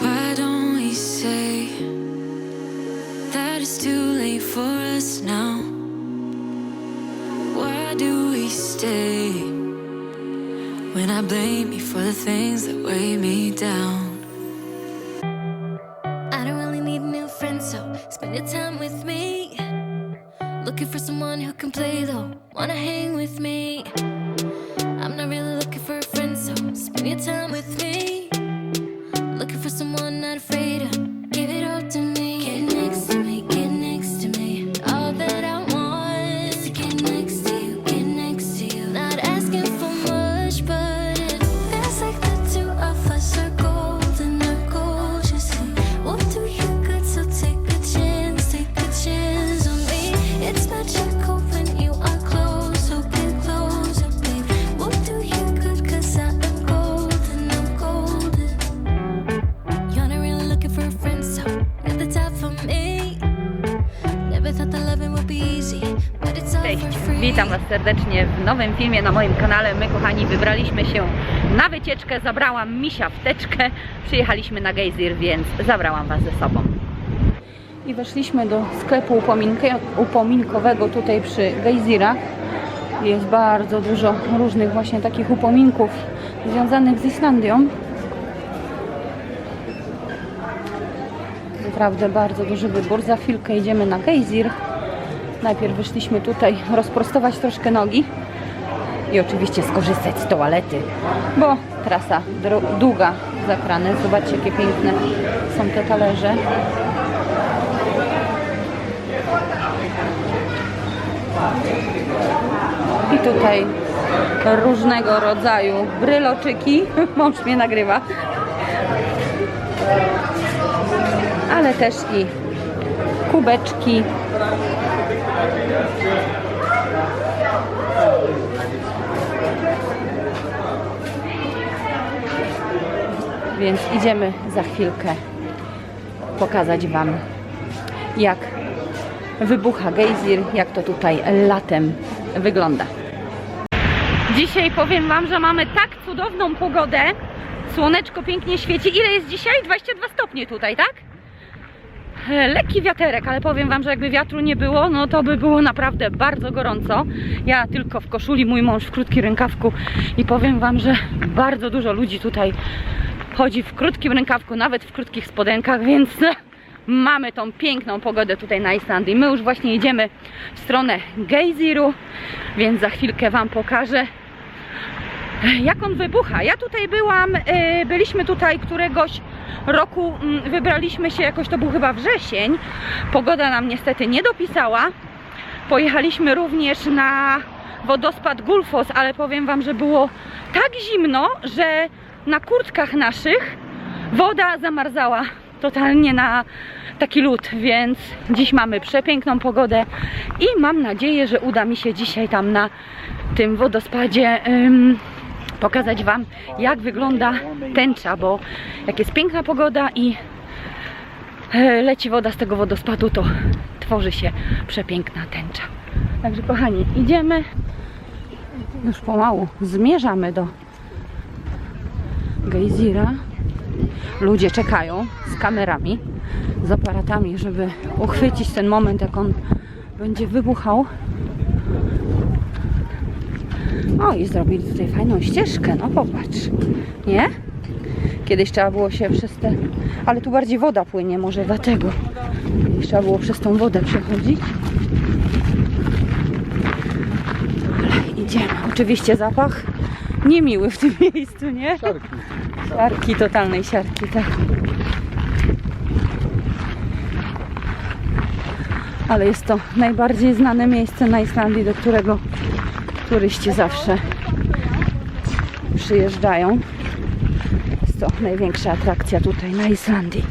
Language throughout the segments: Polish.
Why don't we say that it's too late for us now? Why do we stay when I blame you for the things that weigh me down? Cześć, witam Was serdecznie w nowym filmie na moim kanale. My kochani wybraliśmy się na wycieczkę, zabrałam misia w teczkę, przyjechaliśmy na gejzir, więc zabrałam Was ze sobą. I weszliśmy do sklepu upominkowego tutaj przy gejzirach. Jest bardzo dużo różnych właśnie takich upominków związanych z Islandią. Naprawdę bardzo duży wybór. Za chwilkę idziemy na gejzir. Najpierw wyszliśmy tutaj rozprostować troszkę nogi i oczywiście skorzystać z toalety, bo trasa długa za kranem. Zobaczcie, jakie piękne są te talerze. I tutaj różnego rodzaju bryloczyki. Mąż mnie nagrywa. Ale też i kubeczki, Więc idziemy za chwilkę pokazać Wam, jak wybucha gejzir, jak to tutaj latem wygląda. Dzisiaj powiem Wam, że mamy tak cudowną pogodę. Słoneczko pięknie świeci. Ile jest dzisiaj? 22 stopnie tutaj, tak? E, lekki wiaterek, ale powiem Wam, że jakby wiatru nie było, no to by było naprawdę bardzo gorąco. Ja tylko w koszuli, mój mąż w krótkim rękawku i powiem Wam, że bardzo dużo ludzi tutaj chodzi w krótkim rękawku, nawet w krótkich spodenkach, więc mamy tą piękną pogodę tutaj na Islandii. My już właśnie idziemy w stronę gejziru, więc za chwilkę Wam pokażę jak on wybucha. Ja tutaj byłam, y, byliśmy tutaj któregoś roku, mm, wybraliśmy się jakoś, to był chyba wrzesień. Pogoda nam niestety nie dopisała. Pojechaliśmy również na wodospad Gulfos, ale powiem Wam, że było tak zimno, że na kurtkach naszych woda zamarzała totalnie na taki lód, więc dziś mamy przepiękną pogodę i mam nadzieję, że uda mi się dzisiaj tam na tym wodospadzie pokazać Wam, jak wygląda tęcza, bo jak jest piękna pogoda i e, leci woda z tego wodospadu, to tworzy się przepiękna tęcza. Także kochani, idziemy już pomału, zmierzamy do gejzira. Ludzie czekają z kamerami, z aparatami, żeby uchwycić ten moment, jak on będzie wybuchał. O, i zrobili tutaj fajną ścieżkę, no popatrz. Nie? Kiedyś trzeba było się przez te... Ale tu bardziej woda płynie, może dlatego. Kiedyś trzeba było przez tą wodę przechodzić. Ale idziemy. Oczywiście zapach niemiły w tym miejscu, nie? Siarki. Siarki, totalnej siarki, tak. Ale jest to najbardziej znane miejsce na Islandii, do którego turyści zawsze przyjeżdżają. Jest to największa atrakcja tutaj na Islandii.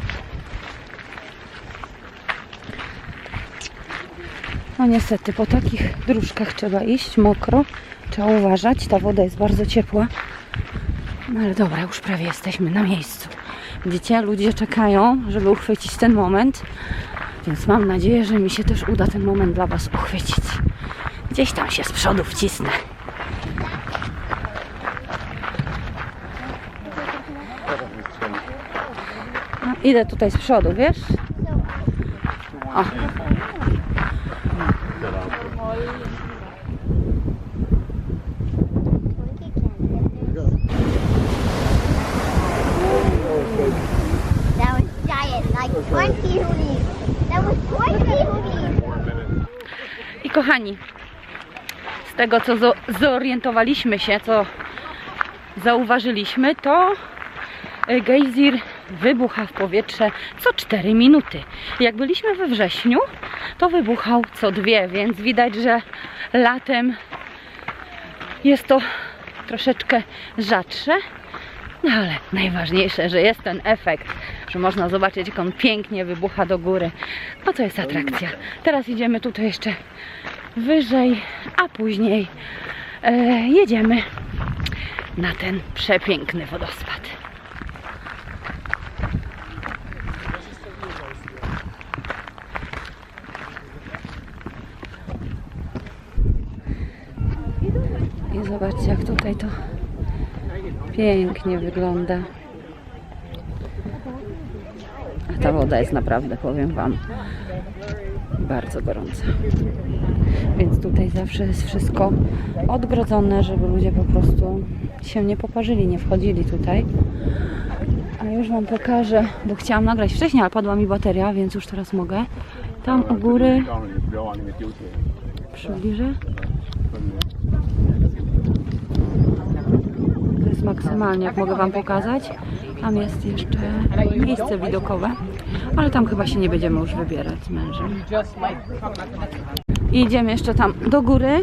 No niestety, po takich dróżkach trzeba iść mokro. Trzeba uważać, ta woda jest bardzo ciepła. No ale dobra, już prawie jesteśmy na miejscu. Widzicie, ludzie czekają, żeby uchwycić ten moment. Więc mam nadzieję, że mi się też uda ten moment dla Was uchwycić. Gdzieś tam się z przodu wcisnę. Idę tutaj z przodu, wiesz? O. That was giant, like 20 hoodies. That was 20 hoodies. I kochani, tego co zo- zorientowaliśmy się, co zauważyliśmy, to y, gejzir wybucha w powietrze co 4 minuty. Jak byliśmy we wrześniu, to wybuchał co dwie, więc widać, że latem jest to troszeczkę rzadsze. No ale najważniejsze, że jest ten efekt, że można zobaczyć, jak on pięknie wybucha do góry. No to jest atrakcja. Teraz idziemy tutaj jeszcze wyżej, a później e, jedziemy na ten przepiękny wodospad. I zobaczcie, jak tutaj to pięknie wygląda. Ta woda jest naprawdę, powiem Wam, bardzo gorąca. Więc tutaj zawsze jest wszystko odgrodzone, żeby ludzie po prostu się nie poparzyli, nie wchodzili tutaj. A już Wam pokażę, bo chciałam nagrać wcześniej, ale padła mi bateria, więc już teraz mogę. Tam u góry przybliżę. To jest maksymalnie, jak mogę Wam pokazać. Tam jest jeszcze miejsce widokowe, ale tam chyba się nie będziemy już wybierać z mężem. I idziemy jeszcze tam do góry.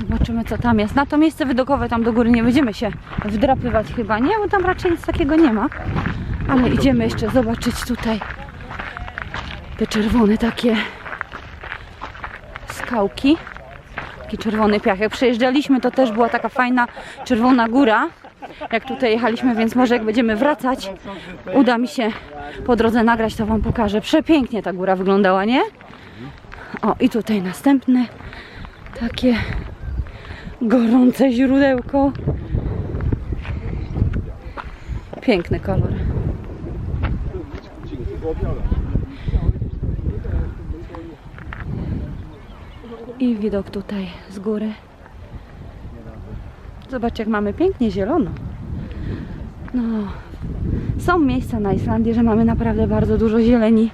Zobaczymy co tam jest. Na to miejsce widokowe tam do góry nie będziemy się wdrapywać chyba, nie? Bo tam raczej nic takiego nie ma. Ale idziemy jeszcze zobaczyć tutaj te czerwone takie skałki. Taki czerwony piach. Jak przejeżdżaliśmy, to też była taka fajna czerwona góra. Jak tutaj jechaliśmy, więc może jak będziemy wracać, uda mi się po drodze nagrać, to Wam pokażę. Przepięknie ta góra wyglądała, nie? O, i tutaj następne takie gorące źródełko. Piękny kolor. I widok tutaj z góry. Zobaczcie, jak mamy pięknie zielono. No, są miejsca na Islandii, że mamy naprawdę bardzo dużo zieleni.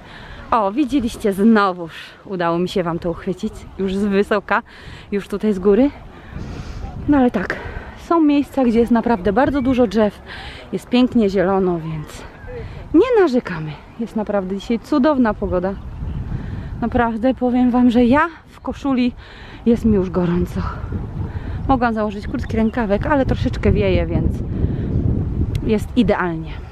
O, widzieliście znowuż. Udało mi się Wam to uchwycić. Już z wysoka, już tutaj z góry. No ale tak, są miejsca, gdzie jest naprawdę bardzo dużo drzew. Jest pięknie zielono, więc nie narzekamy. Jest naprawdę dzisiaj cudowna pogoda. Naprawdę powiem Wam, że ja w koszuli jest mi już gorąco. Mogłam założyć krótki rękawek, ale troszeczkę wieje, więc jest idealnie.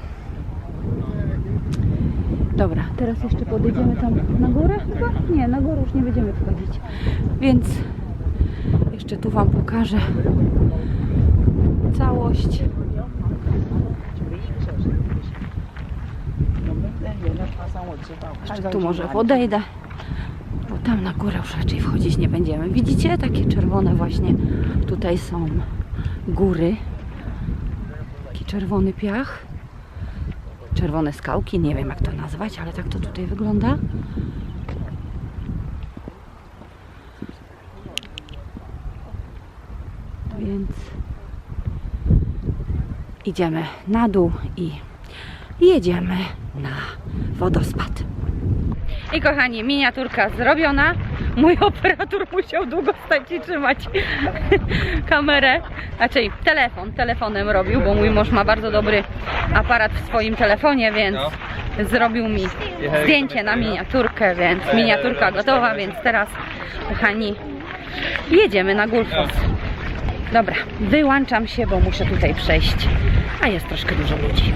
Dobra, teraz jeszcze podejdziemy tam na górę chyba? Nie, na górę już nie będziemy wchodzić. Więc jeszcze tu Wam pokażę całość. Jeszcze tu może podejdę, bo tam na górę już raczej wchodzić nie będziemy. Widzicie? Takie czerwone właśnie tutaj są góry. Taki czerwony piach. Czerwone skałki, nie wiem jak to nazwać, ale tak to tutaj wygląda. Więc idziemy na dół i jedziemy na wodospad. I kochani, miniaturka zrobiona. Mój operator musiał długo stać i trzymać kamerę, znaczy telefon, telefonem robił, bo mój mąż ma bardzo dobry aparat w swoim telefonie, więc zrobił mi zdjęcie na miniaturkę, więc miniaturka gotowa, więc teraz, kochani, jedziemy na Gulfos. Dobra, wyłączam się, bo muszę tutaj przejść, a jest troszkę dużo ludzi.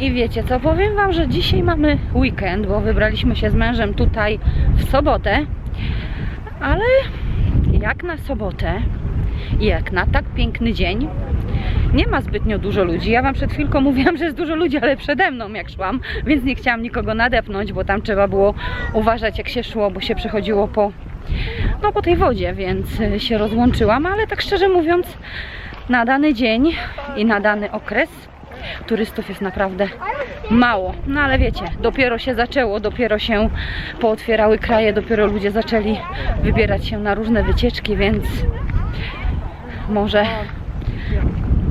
I wiecie co, powiem Wam, że dzisiaj mamy weekend, bo wybraliśmy się z mężem tutaj w sobotę, ale jak na sobotę i jak na tak piękny dzień, nie ma zbytnio dużo ludzi. Ja Wam przed chwilką mówiłam, że jest dużo ludzi, ale przede mną jak szłam, więc nie chciałam nikogo nadepnąć, bo tam trzeba było uważać jak się szło, bo się przechodziło po, no, po tej wodzie, więc y, się rozłączyłam, ale tak szczerze mówiąc, na dany dzień i na dany okres turystów jest naprawdę mało. No ale wiecie, dopiero się zaczęło, dopiero się pootwierały kraje, dopiero ludzie zaczęli wybierać się na różne wycieczki, więc może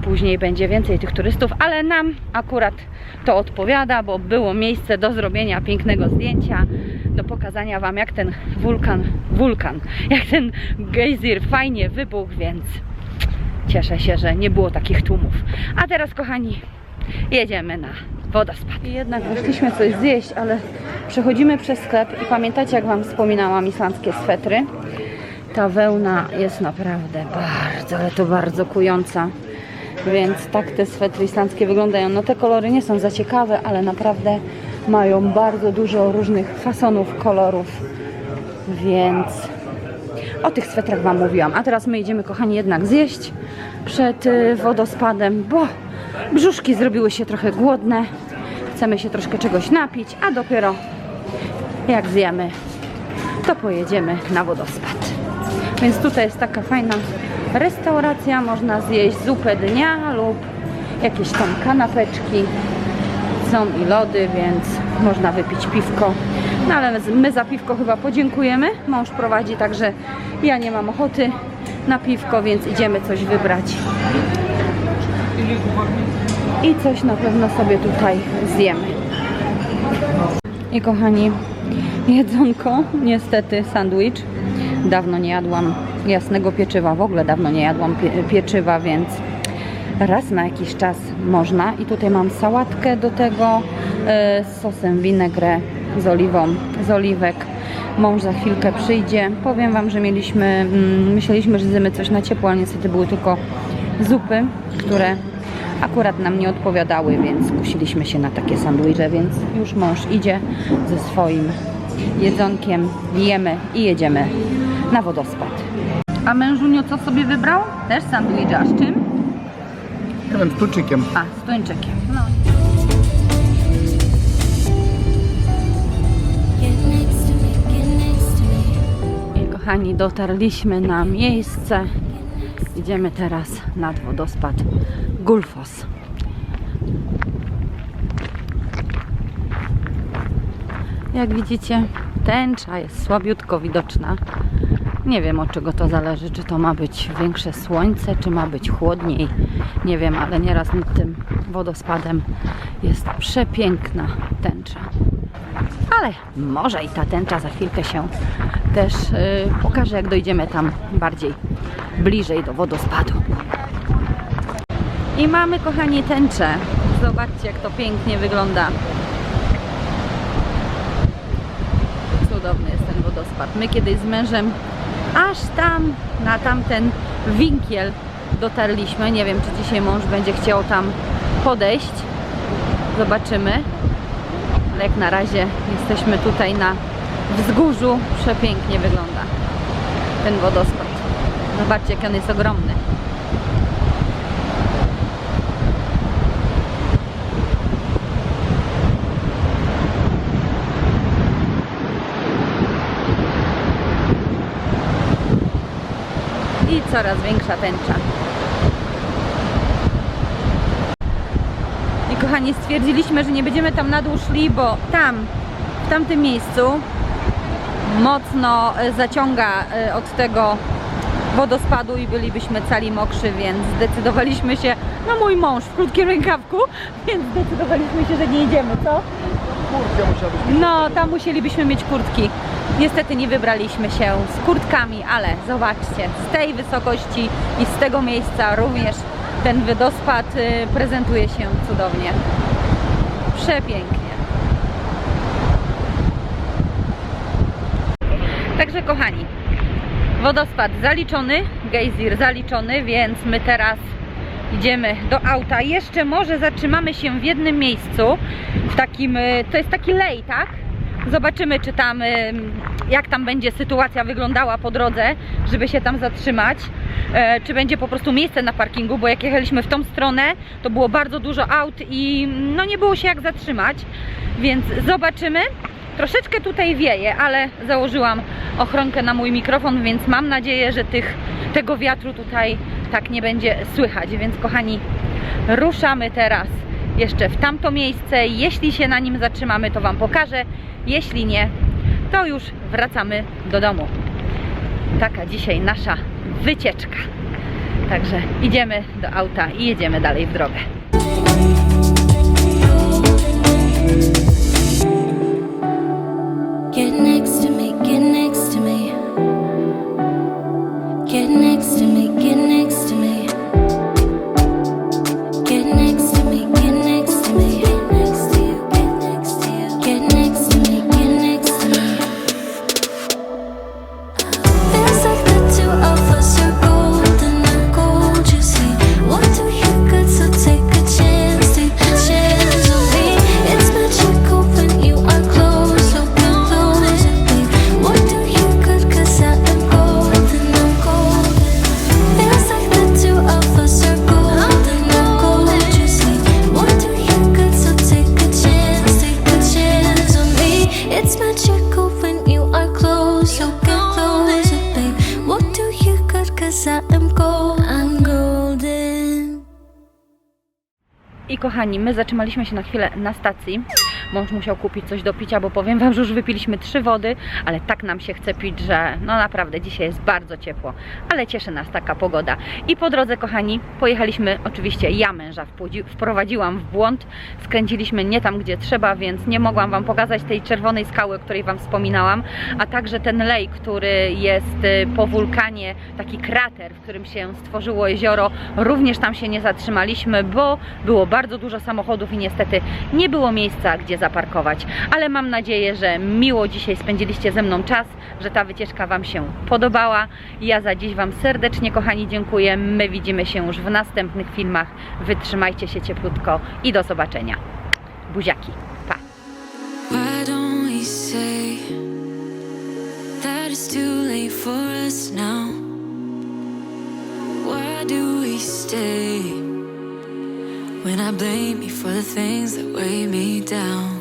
później będzie więcej tych turystów, ale nam akurat to odpowiada, bo było miejsce do zrobienia pięknego zdjęcia, do pokazania Wam jak ten wulkan, wulkan, jak ten gejzir fajnie wybuchł, więc cieszę się, że nie było takich tłumów. A teraz, kochani, jedziemy na wodospad. I jednak wyszliśmy coś zjeść, ale przechodzimy przez sklep i pamiętacie, jak Wam wspominałam islandzkie swetry? Ta wełna jest naprawdę bardzo, ale to bardzo kująca. Więc tak te swetry islandzkie wyglądają. No te kolory nie są za ciekawe, ale naprawdę mają bardzo dużo różnych fasonów, kolorów. Więc o tych swetrach Wam mówiłam. A teraz my idziemy, kochani, jednak zjeść przed y, wodospadem, bo brzuszki zrobiły się trochę głodne. Chcemy się troszkę czegoś napić, a dopiero jak zjemy, to pojedziemy na wodospad. Więc tutaj jest taka fajna restauracja, można zjeść zupę dnia lub jakieś tam kanapeczki. Są i lody, więc można wypić piwko. No ale my za piwko chyba podziękujemy. Mąż prowadzi, także ja nie mam ochoty na piwko, więc idziemy coś wybrać. I coś na pewno sobie tutaj zjemy. I kochani, jedzonko, niestety sandwich. Dawno nie jadłam jasnego pieczywa, w ogóle dawno nie jadłam pie pieczywa, więc raz na jakiś czas można. I tutaj mam sałatkę do tego e, z sosem vinaigrette, z oliwą, z oliwek. Mąż za chwilkę przyjdzie. Powiem Wam, że mieliśmy, mm, myśleliśmy, że zjemy coś na ciepło, ale niestety były tylko zupy, które akurat nam nie odpowiadały, więc skusiliśmy się na takie sandwicze, więc już mąż idzie ze swoim jedzonkiem, jemy i jedziemy na wodospad. A mężunio co sobie wybrał? Też sandwich, a z czym? Nie wiem, z tuczykiem. A, z tuńczykiem. No. I kochani, dotarliśmy na miejsce. Idziemy teraz nad wodospad Gulfos. Jak widzicie, tęcza jest słabiutko widoczna. Nie wiem od czego to zależy, czy to ma być większe słońce, czy ma być chłodniej. Nie wiem, ale nieraz nad tym wodospadem jest przepiękna tęcza. Ale może i ta tęcza za chwilkę się też y, pokaże, jak dojdziemy tam bardziej bliżej do wodospadu. I mamy, kochani, tęczę. Zobaczcie, jak to pięknie wygląda. Cudowny jest ten wodospad. My kiedyś z mężem aż tam, na tamten winkiel dotarliśmy. Nie wiem, czy dzisiaj mąż będzie chciał tam podejść. Zobaczymy. Ale jak na razie jesteśmy tutaj na wzgórzu. Przepięknie wygląda ten wodospad. Zobaczcie, jak on jest ogromny. I coraz większa tęcza. I kochani, stwierdziliśmy, że nie będziemy tam na dół szli, bo tam, w tamtym miejscu mocno e, zaciąga e, od tego wodospadu i bylibyśmy cali mokrzy, więc zdecydowaliśmy się, no mój mąż w krótkim rękawku, więc zdecydowaliśmy się, że nie idziemy, co? Kurtka musiała być. No, tam musielibyśmy mieć kurtki. Niestety nie wybraliśmy się z kurtkami, ale zobaczcie, z tej wysokości i z tego miejsca również ten wodospad y, prezentuje się cudownie. Przepięknie. Także kochani, wodospad zaliczony, gejzir zaliczony, więc my teraz idziemy do auta. Jeszcze może zatrzymamy się w jednym miejscu, w takim, y, to jest taki lej, tak? Zobaczymy, czy tam, y, jak tam będzie sytuacja wyglądała po drodze, żeby się tam zatrzymać. E, Czy będzie po prostu miejsce na parkingu, bo jak jechaliśmy w tą stronę, to było bardzo dużo aut i no nie było się jak zatrzymać, więc zobaczymy. Troszeczkę tutaj wieje, ale założyłam ochronkę na mój mikrofon, więc mam nadzieję, że tych, tego wiatru tutaj tak nie będzie słychać. Więc kochani, ruszamy teraz jeszcze w tamto miejsce. Jeśli się na nim zatrzymamy, to Wam pokażę. Jeśli nie, to już wracamy do domu. Taka dzisiaj nasza wycieczka. Także idziemy do auta i jedziemy dalej w drogę. Next I kochani, my zatrzymaliśmy się na chwilę na stacji. Mąż musiał kupić coś do picia, bo powiem Wam, że już wypiliśmy trzy wody, ale tak nam się chce pić, że no naprawdę dzisiaj jest bardzo ciepło, ale cieszy nas taka pogoda. I po drodze, kochani, pojechaliśmy, oczywiście ja męża wprowadziłam w błąd, skręciliśmy nie tam, gdzie trzeba, więc nie mogłam Wam pokazać tej czerwonej skały, o której Wam wspominałam, a także ten lej, który jest y, po wulkanie, taki krater, w którym się stworzyło jezioro, również tam się nie zatrzymaliśmy, bo było bardzo dużo samochodów i niestety nie było miejsca, gdzie zaparkować. Ale mam nadzieję, że miło dzisiaj spędziliście ze mną czas, że ta wycieczka Wam się podobała. Ja za dziś Wam serdecznie, kochani, dziękuję. My widzimy się już w następnych filmach. Wytrzymajcie się cieplutko i do zobaczenia. Buziaki. Pa! Stay when I blame you for the things that weigh me down?